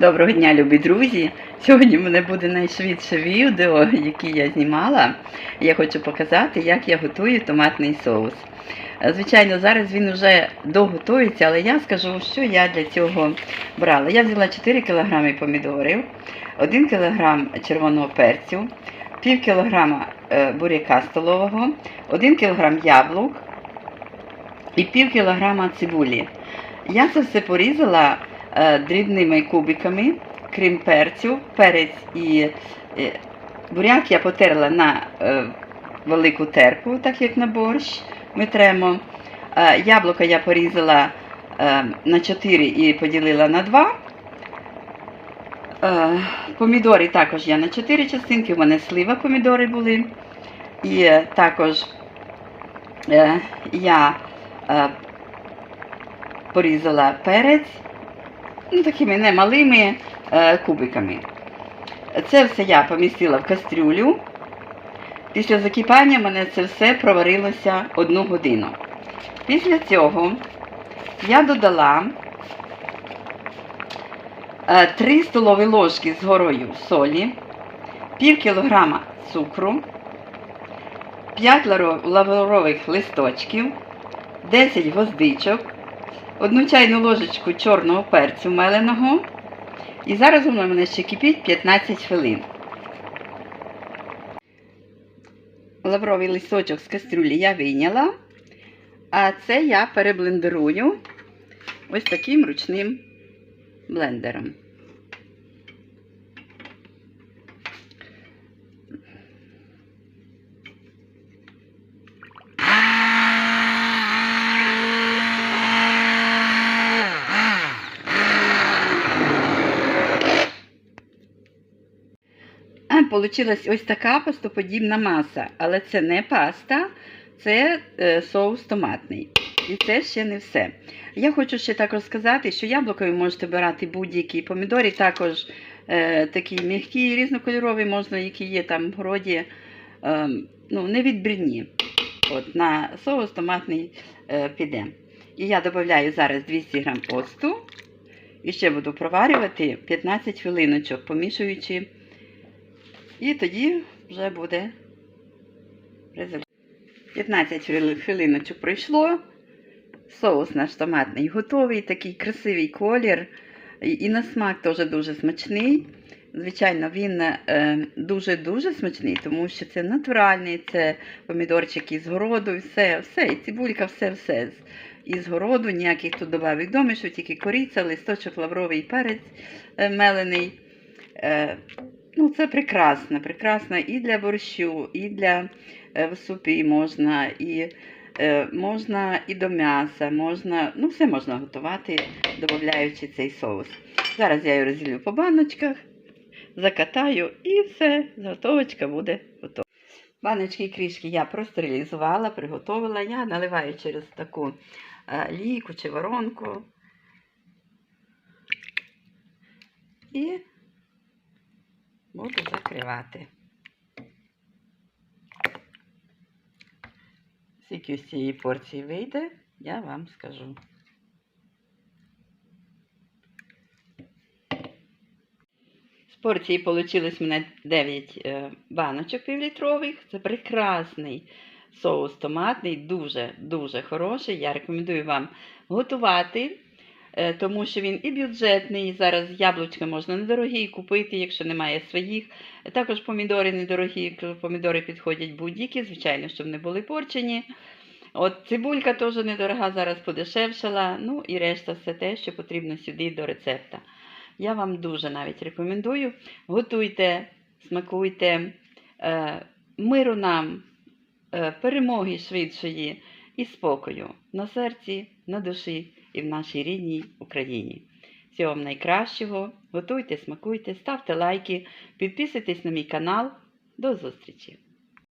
Доброго дня, любі друзі! Сьогодні в мене буде найшвидше відео, яке я знімала. Я хочу показати, як я готую томатний соус. Звичайно, зараз він вже доготується, але я скажу, що я для цього брала. Я взяла 4 кг помідорів, 1 кг червоного перцю, пів кілограма е, буряка столового, 1 кг яблук і пів кілограма цибулі. Я це все порізала дрібними кубиками, крім перцю, перець і е, буряк я потерла на е, велику терку, так як на борщ ми тремо. Е, яблука я порізала е, на 4 і поділила на 2. Е, помідори також я на 4 частинки, у мене слива помідори були. І е, також е, я е, порізала перець ну, такими немалими е, кубиками. Це все я помістила в кастрюлю. Після закипання мене це все проварилося одну годину. Після цього я додала 3 столові ложки з горою солі, пів кілограма цукру, 5 лаврових листочків, 10 гвоздичок, одну чайну ложечку чорного перцю меленого. І зараз воно мене ще кипить 15 хвилин. Лавровий листочок з кастрюлі я вийняла, а це я переблендерую ось таким ручним блендером. А, Получилась ось така пастоподібна маса, але це не паста, це е, соус томатний. І це ще не все. Я хочу ще так розказати, що яблуко ви можете брати будь-які помідори, також е, такі м'які, різнокольорові, можна, які є там в городі, е, ну, не відбірні. От, на соус томатний е, піде. І я додаю зараз 200 г оцту. І ще буду проварювати 15 хвилиночок, помішуючи. І тоді вже буде результат. 15 хвилиночок пройшло. Соус наш томатний готовий, такий красивий колір. І на смак теж дуже смачний. Звичайно, він е, дуже-дуже смачний, тому що це натуральний, це помідорчики з городу, все, все, і цибулька, все-все із городу, ніяких тут добавих домішок, тільки кориця, листочок, лавровий перець е, мелений. Ну, це прекрасно, прекрасно і для борщу, і для е, в супі можна, і е, можна і до м'яса, можна, ну, все можна готувати, додаючи цей соус. Зараз я його розділю по баночках, закатаю і все, заготовочка буде готова. Баночки і кришки я простерилізувала, приготувала. Я наливаю через таку е, лійку чи воронку. І буду закривати. Скільки з цієї порції вийде, я вам скажу. З порції вийшло мене 9 е, баночок півлітрових. Це прекрасний соус томатний, дуже-дуже хороший. Я рекомендую вам готувати. Е, тому що він і бюджетний. Зараз яблучка можна недорогі купити, якщо немає своїх. Також помідори недорогі, помідори підходять будь-які, звичайно, щоб не були порчені. От цибулька теж недорога, зараз подешевшала. Ну і решта все те, що потрібно сюди до рецепта. Я вам дуже навіть рекомендую. Готуйте, смакуйте, е, миру нам, е, перемоги швидшої і спокою на серці, на душі і в нашій рідній Україні. Всього вам найкращого. Готуйте, смакуйте, ставте лайки, підписуйтесь на мій канал. До зустрічі!